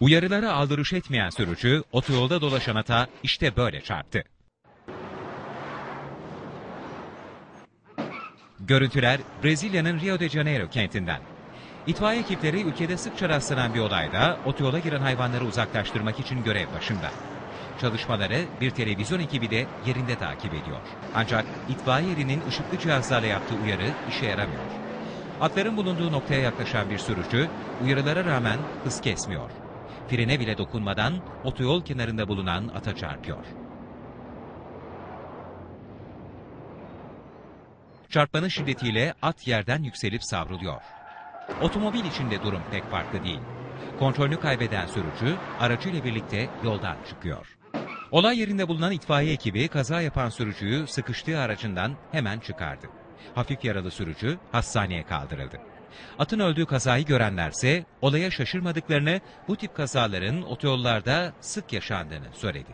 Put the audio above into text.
Uyarılara aldırış etmeyen sürücü otoyolda dolaşan ata işte böyle çarptı. Görüntüler Brezilya'nın Rio de Janeiro kentinden. İtfaiye ekipleri ülkede sıkça rastlanan bir olayda otoyola giren hayvanları uzaklaştırmak için görev başında. Çalışmaları bir televizyon ekibi de yerinde takip ediyor. Ancak itfaiye erinin ışıklı cihazlarla yaptığı uyarı işe yaramıyor. Atların bulunduğu noktaya yaklaşan bir sürücü uyarılara rağmen hız kesmiyor. Frene bile dokunmadan otoyol kenarında bulunan ata çarpıyor. Çarpmanın şiddetiyle at yerden yükselip savruluyor. Otomobil içinde durum pek farklı değil. Kontrolünü kaybeden sürücü aracıyla birlikte yoldan çıkıyor. Olay yerinde bulunan itfaiye ekibi kaza yapan sürücüyü sıkıştığı aracından hemen çıkardı. Hafif yaralı sürücü hastaneye kaldırıldı. Atın öldüğü kazayı görenlerse olaya şaşırmadıklarını, bu tip kazaların otoyollarda sık yaşandığını söyledi.